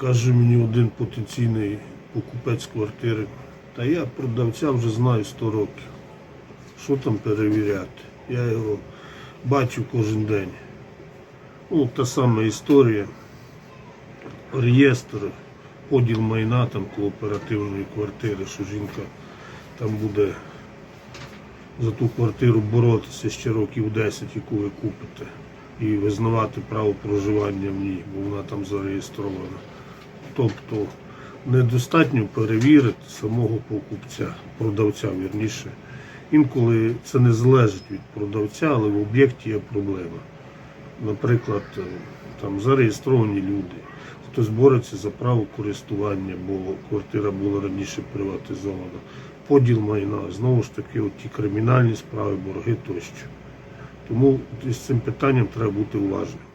Каже мені один потенційний покупець квартири, та я продавця вже знаю 100 років. Що там перевіряти? Я його бачу кожен день. Ну, та сама історія. Реєстр, поділ майна там кооперативної квартири, що жінка там буде за ту квартиру боротися ще років 10, яку ви купите, і визнавати право проживання в ній, бо вона там зареєстрована. Тобто недостатньо перевірити самого покупця, продавця вірніше. Інколи це не залежить від продавця, але в об'єкті є проблема. Наприклад, е, там зареєстровані люди, хтось бореться за право користування, бо квартира була раніше приватизована, поділ майна, знову ж таки, от ті кримінальні справи, борги тощо. Тому з цим питанням треба бути уважним.